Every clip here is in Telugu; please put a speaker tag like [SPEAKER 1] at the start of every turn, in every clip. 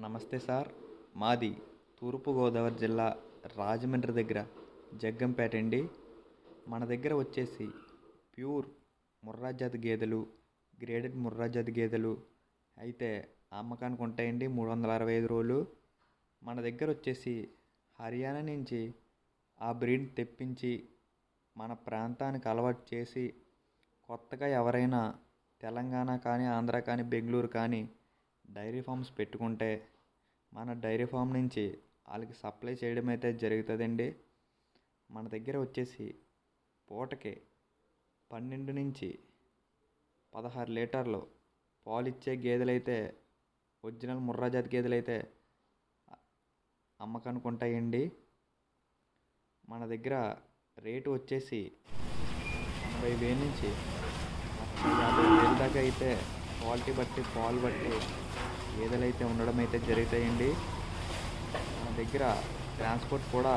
[SPEAKER 1] నమస్తే సార్. మాది తూర్పుగోదావరి జిల్లా రాజమండ్రి దగ్గర జగ్గంపేట అండి. మన దగ్గర వచ్చేసి ప్యూర్ ముర్రాజాతి గేదెలు గ్రేడెడ్ ముర్రాజాతి గేదెలు అయితే అమ్మకానికి ఉంటాయండి మూడు వందల అరవై ఐదు రోజులు. మన దగ్గర వచ్చేసి హర్యానా నుంచి ఆ బ్రీడ్ తెప్పించి మన ప్రాంతానికి అలవాటు చేసి కొత్తగా ఎవరైనా తెలంగాణ కానీ ఆంధ్ర కానీ బెంగళూరు కానీ డైరీ ఫామ్స్ పెట్టుకుంటే మన డైరీ ఫామ్ నుంచి వాళ్ళకి సప్లై చేయడం అయితే జరుగుతుందండి. మన దగ్గర వచ్చేసి పూటకి పన్నెండు నుంచి పదహారు లీటర్లు పాలు ఇచ్చే గేదెలైతే ఒరిజినల్ ముర్రా జాతి గేదెలైతే అమ్మకానికి ఉంటాయండి మన దగ్గర రేటు వచ్చేసి ఎనభై వేల నుంచి యాభై వేల దాకా అయితే క్వాలిటీ బట్టి పాలు బట్టి గేదెలు అయితే ఉండడం అయితే జరుగుతాయండి. మన దగ్గర ట్రాన్స్పోర్ట్ కూడా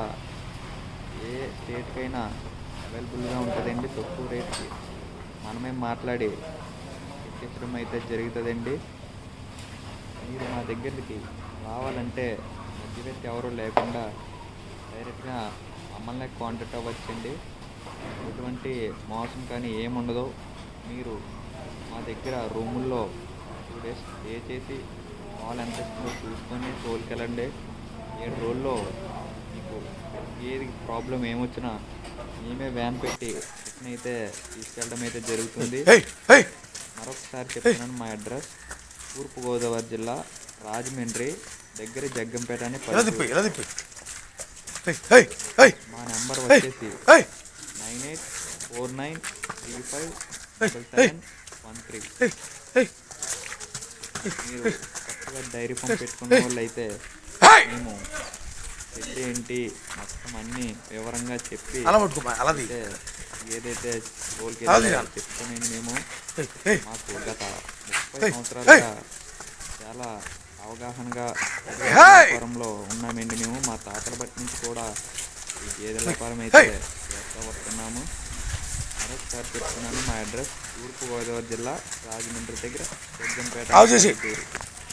[SPEAKER 1] ఏ స్టేట్కైనా అవైలబుల్గా ఉంటుందండి. తక్కువ రేట్కి మనమే మాట్లాడి ఎక్కించడం అయితే జరుగుతుందండి. మీరు మా దగ్గరికి రావాలంటే మధ్యవర్తి ఎవరు లేకుండా డైరెక్ట్గా మమ్మల్ని కాంటాక్ట్ అవ్వచ్చండి. ఎటువంటి మోసం కానీ ఏముండదు. మీరు మా దగ్గర రూముల్లో టూ డేస్ స్టే చేసి పాలు ఎంత ఇస్తుందో చూసుకొని తోలుకెళ్ళండి. ఏడు రోజుల్లో మీకు ఏది ప్రాబ్లం ఏమొచ్చినా మేమే వ్యాన్ పెట్టి అయితే తీసుకెళ్ళడం అయితే జరుగుతుంది. మరొకసారి చెప్తున్నాను మా అడ్రస్. తూర్పుగోదావరి జిల్లా రాజమండ్రి దగ్గర జగ్గంపేట అని మా నెంబర్ వచ్చేసి nine eight four nine three five seven one three. మీరు కొత్తగా డైరీ ఫామ్ పెట్టుకున్న వాళ్ళు అయితే మేము పెద్ద ఏంటి మొత్తం అన్ని వివరంగా చెప్పి
[SPEAKER 2] అలా పట్టుకోమా?
[SPEAKER 1] ఏదైతే. చెప్తానని మేము మాకు గత ముప్పై సంవత్సరాలుగా చాలా అవగాహనగా! వ్యాపారంలో ఉన్నామండి మేము. మా తాతల బట్టి నుంచి కూడా ఈ గేదెల వ్యాపారం అయితే! చేస్తూ వస్తున్నాము. మరొకసారి చెప్తున్నాను మా అడ్రస్ తూర్పుగోదావరి జిల్లా రాజమండ్రి దగ్గర జగ్గంపేట.